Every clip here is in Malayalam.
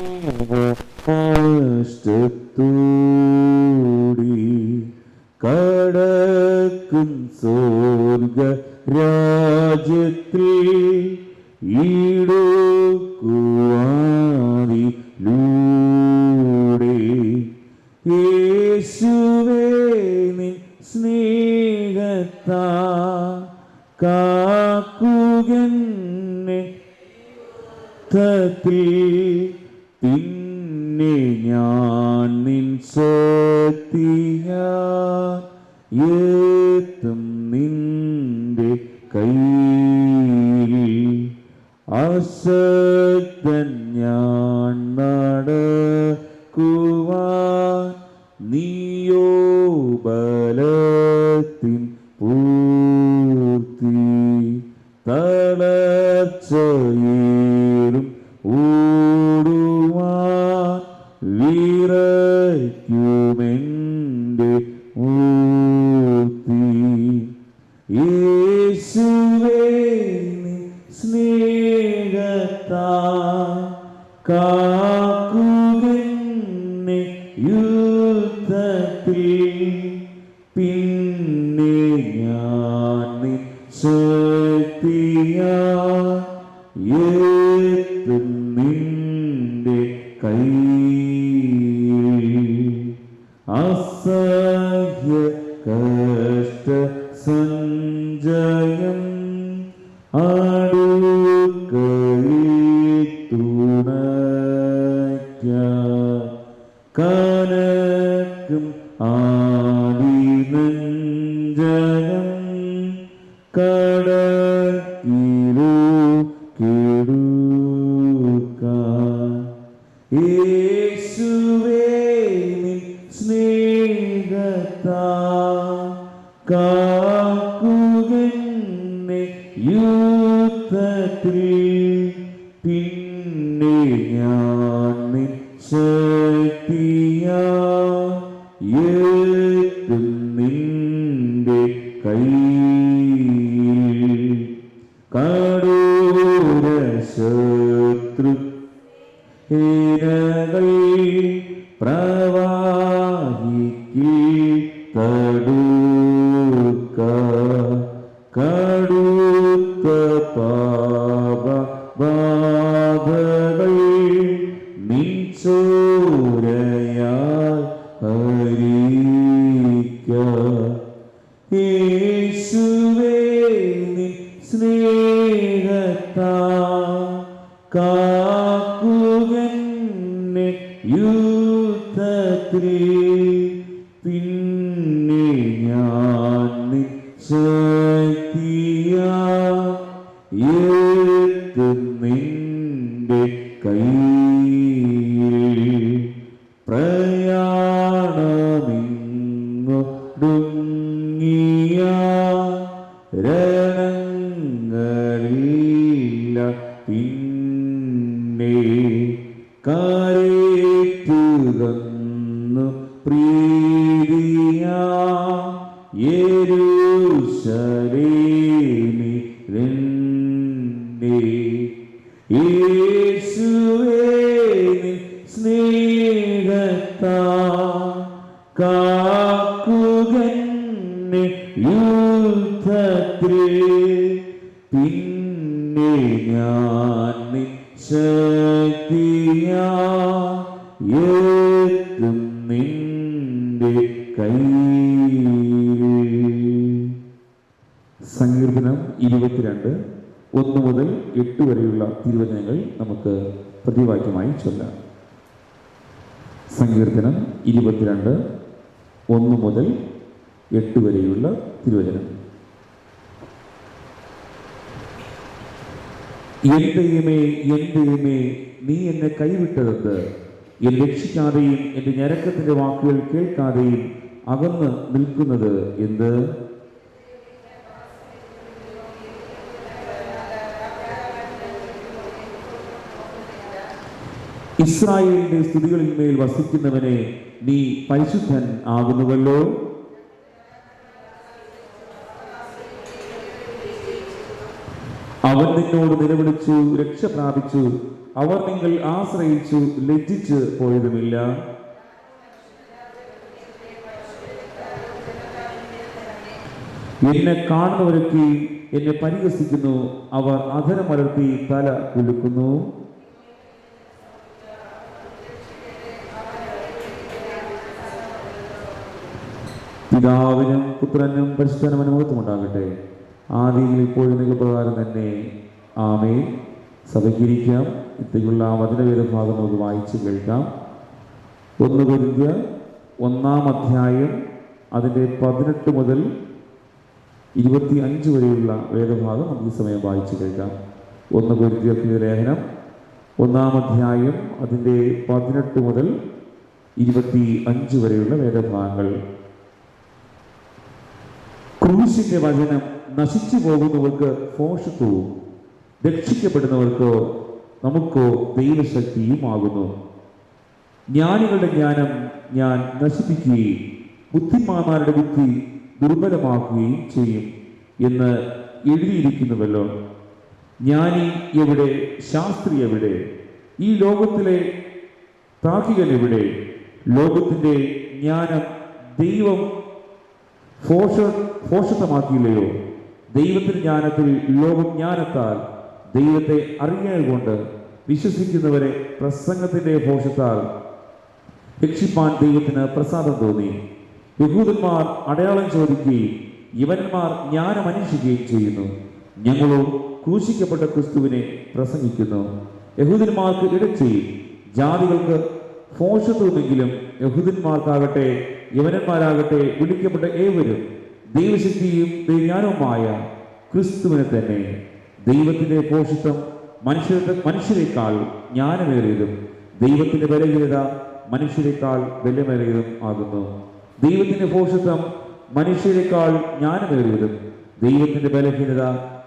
കഷ്ടത്തോടി കടക്കും സ്വർഗ രാജ്യത്തിൽ ഈടുക്കുവാതിലൂടെ യേശുവേ നിൻ സ്നേഹത്താ കാക്കുകന്നെ ത്തിൽ കനക്കും ആദിനഞ്ജനം കടക്കിലു കിടുക്ക യേശുവേ സ്നേഹത്താ കാക്കുകന്നെ യുദ്ധത്തിൽ திருவை பிரவாகி கீர்த்த നിന്റെ കയ്യിൽ പ്രയാണമിങ്ങൊടുങ്ങിയ രണങ്ങളില്ല പിന്നെ കരേറ്റുകന്നു പ്രീതിയ യേശുശലേമിലെന്നെ സങ്കീർത്തനം ഇരുപത്തിരണ്ട്. ഒന്ന് മുതൽ എട്ട് വരെയുള്ള തിരുവചനങ്ങൾ നമുക്ക് പ്രതിവാക്യമായി ചൊല്ലാം. സങ്കീർത്തനം ഇരുപത്തിരണ്ട്. ഒന്ന് മുതൽ എട്ട് വരെയുള്ള തിരുവചനം. എൻ എന്റെയുമേ നീ എന്നെ കൈവിട്ടതെന്ത്? എൻ രക്ഷിക്കാതെയും എന്റെ ഞരക്കത്തിന്റെ വാക്കുകൾ കേൾക്കാതെയും അകന്ന് നിൽക്കുന്നത് എന്ത്? ഇസ്രായേലിന്റെ സ്ഥിതികളിന്മേൽ മേൽ വസിക്കുന്നവനെ നീ പരിശുദ്ധൻ ആകുന്നുവല്ലോ. അവൻ നിന്നോട് നിലവിളിച്ചു രക്ഷ പ്രാപിച്ചു. അവർ നിങ്ങൾ ആശ്രയിച്ചു ലജ്ജിച്ച് പോയതുമില്ല. എന്നെ കാണുന്നവരൊക്കെ എന്നെ പരിഹസിക്കുന്നു. അവർ അധരമലർത്തി തല കുലുക്കുന്നു. പിതാവിനും പുത്രനും പരിശുദ്ധനും അനുഭവത്തും ഉണ്ടാകട്ടെ ആദ്യം ഇപ്പോഴും പ്രകാരം തന്നെ ആമേ സഭയ്ക്കിരിക്കാം. ഇത്തേക്കുള്ള വചനവേദ ഭാഗം നമുക്ക് വായിച്ച് കേൾക്കാം. ഒന്ന് കൊരിന്ത്യ ഒന്നാം അധ്യായം അതിന്റെ പതിനെട്ട് മുതൽ ഇരുപത്തി അഞ്ച് വരെയുള്ള വേദഭാഗം നമുക്ക് സമയം വായിച്ചു കേൾക്കാം. ഒന്ന് കൊരിന്ത്യർക്കിയ ലേഖനം. ഒന്നാം അധ്യായം അതിന്റെ പതിനെട്ട് മുതൽ ഇരുപത്തി അഞ്ച് വരെയുള്ള വേദഭാഗങ്ങൾ. ക്രൂശിന്റെ വചനം നശിച്ചു പോകുന്നവർക്ക് പോഷത്വവും രക്ഷിക്കപ്പെടുന്നവർക്കോ നമുക്കോ ദൈവശക്തിയുമാകുന്നു. ജ്ഞാനികളുടെ ജ്ഞാനം ഞാൻ നശിപ്പിക്കുകയും ബുദ്ധിമാന്മാരുടെ ബുദ്ധി ദുർബലമാക്കുകയും ചെയ്യും എന്ന് എഴുതിയിരിക്കുന്നുവല്ലോ. ജ്ഞാനി എവിടെ? ശാസ്ത്രി എവിടെ? ഈ ലോകത്തിലെ താർക്കികൻ എവിടെ? ലോകത്തിന്റെ ജ്ഞാനം ദൈവം ഫോഷ ഫോഷത്തമാക്കിയില്ലയോ ദൈവത്തിന് ജ്ഞാനത്തിൽ ലോകജ്ഞാനത്താൽ ദൈവത്തെ അറിഞ്ഞതുകൊണ്ട് വിശ്വസിക്കുന്നവരെ പ്രസംഗത്തിന്റെ ഫോഷത്താൽ രക്ഷിപ്പാൻ ദൈവത്തിന് പ്രസാദം തോന്നി. യഹൂദന്മാർ അടയാളം ചോദിക്കുകയും യവന്മാർ ജ്ഞാനം അന്വേഷിക്കുകയും ചെയ്യുന്നു. ഞങ്ങളോ ക്രൂശിക്കപ്പെട്ട ക്രിസ്തുവിനെ പ്രസംഗിക്കുന്നു. യഹൂദന്മാർക്ക് ഇടച്ചെയ്യും ജാതികൾക്ക് ഫോഷത്വമെങ്കിലും യഹൂദന്മാർക്കാകട്ടെ യവനന്മാരാകട്ടെ വിളിക്കപ്പെട്ട ഏവരും ദൈവശക്തിയും ദൈവജ്ഞാനവുമായ ക്രിസ്തുവിനെ തന്നെ ദൈവത്തിന്റെ പോഷിത്വം മനുഷ്യരുടെ മനുഷ്യരെക്കാൾ ജ്ഞാനമേറിയതും ദൈവത്തിന്റെ ബലഹീനത മനുഷ്യരെക്കാൾ ബലമേറിയതും ആകുന്നു. ദൈവത്തിന്റെ പോഷിത്വം മനുഷ്യരെക്കാൾ ജ്ഞാനമേറിയതും ദൈവത്തിന്റെ ബലഹീനത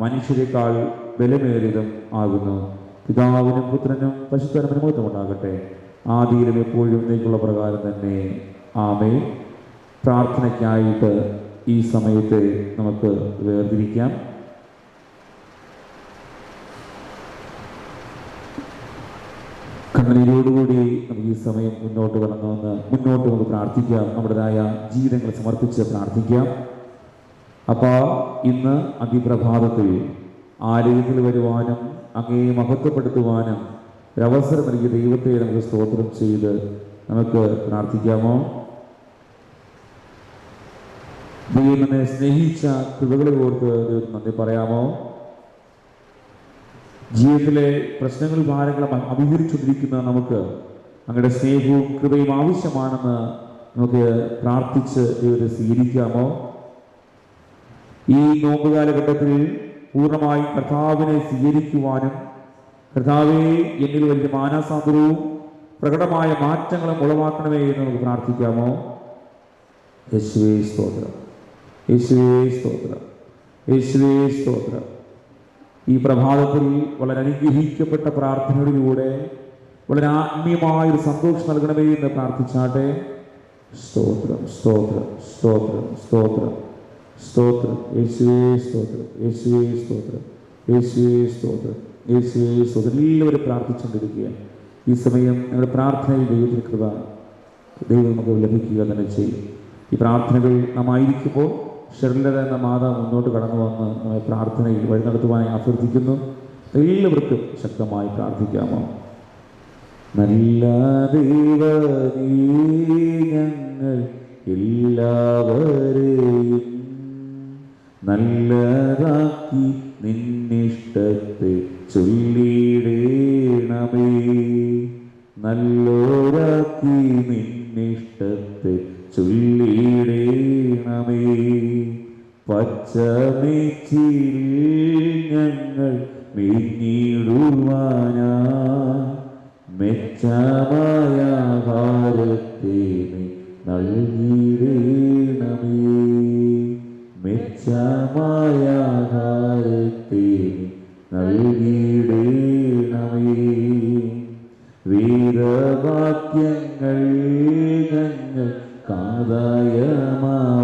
മനുഷ്യരെക്കാൾ ബലമേറിയതും ആകുന്നു. പിതാവിനും പുത്രനും ഉണ്ടാകട്ടെ ആദിയിലും എപ്പോഴും നീക്കുള്ള പ്രകാരം തന്നെ. ആമേ പ്രാർത്ഥനയ്ക്കായിട്ട് ഈ സമയത്തെ നമുക്ക് വേർതിരിക്കാം. കണ്ണീരോടുകൂടി നമുക്ക് ഈ സമയം മുന്നോട്ട് കടന്നുവന്ന് മുന്നോട്ട് നമുക്ക് പ്രാർത്ഥിക്കാം. നമ്മുടേതായ ജീവിതങ്ങൾ സമർപ്പിച്ച് പ്രാർത്ഥിക്കാം. അപ്പോൾ ഇന്ന് അതിപ്രഭാതത്തിൽ ആരോഗ്യത്തിൽ വരുവാനും അങ്ങേ മഹത്വപ്പെടുത്തുവാനും ഒരവസരം നൽകിയ ദൈവത്തെ നമുക്ക് സ്തോത്രം ചെയ്ത് നമുക്ക് പ്രാർത്ഥിക്കാമോ? ദൈവം നമ്മെ സ്നേഹിച്ച കൃപകളെ ഓർത്ത് ദൈവത്തിന് നന്ദി പറയാമോ? ജീവിതത്തിലെ പ്രശ്നങ്ങൾ ഭാരങ്ങളും അഭിഹരിച്ചുകൊണ്ടിരിക്കുന്ന നമുക്ക് അങ്ങയുടെ സ്നേഹവും കൃപയും ആവശ്യമാണെന്ന് നമുക്ക് പ്രാർത്ഥിച്ച് ദൈവത്തെ സ്വീകരിക്കാമോ? ഈ നോമ്പ് കാലഘട്ടത്തിൽ പൂർണമായും കർത്താവിനെ സ്വീകരിക്കുവാനും കർത്താവെ എന്നിൽ വലിയ മാനസാന്തരവും പ്രകടമായ മാറ്റങ്ങളും ഉളവാക്കണമേ എന്ന് നമുക്ക് പ്രാർത്ഥിക്കാമോ? യേശുവേ സ്തോത്രം. യേശുവേ സ്തോത്രം. യേശുവേ സ്തോത്രം. ഈ പ്രഭാതത്തിൽ വളരെ അനുഗ്രഹിക്കപ്പെട്ട പ്രാർത്ഥനകളിലൂടെ വളരെ ആത്മീയമായ ഒരു സന്തോഷം നൽകണമേ എന്ന് പ്രാർത്ഥിച്ചാട്ടെ. സ്തോത്രം സ്തോത്രം സ്തോത്രം സ്തോത്രം. സ്തോത്രം. യേശുവേ സ്തോത്രം. യേശുവേ സ്തോത്രം. യേശുവേ സ്തോത്രം. യേശുവേ സ്തോത്രം. എല്ലാവരും പ്രാർത്ഥിച്ചുകൊണ്ടിരിക്കുക ഈ സമയം ഞങ്ങളുടെ പ്രാർത്ഥനയിൽ ദൈവത്തിൽ കൃപ. ദൈവം നമുക്ക് ലഭിക്കുക തന്നെ ചെയ്യും. ഈ പ്രാർത്ഥനകൾ നാം ആയിരിക്കുമ്പോൾ ഷെർലർ എന്ന മാതാവ് മുന്നോട്ട് കടന്നു വന്ന് പ്രാർത്ഥനയിൽ വഴി നടത്തുവാനായി അഭ്യർത്ഥിക്കുന്നു എല്ലാവർക്കും ശക്തമായി പ്രാർത്ഥിക്കാമോ? നല്ല ദൈവങ്ങൾ എല്ലാവരെയും നല്ലതാക്കി നിന്നിഷ്ടത്തെ മേഞ്ഞിടുവാനാ മെച്ചമായ ഭാരത്തെ നൽകിയിടേണമേ മെച്ചമായ ഭാരത്തെ നൽകിയിടേണമേ വേദവാക്യങ്ങൾ ഞങ്ങൾ കാതായമാവാ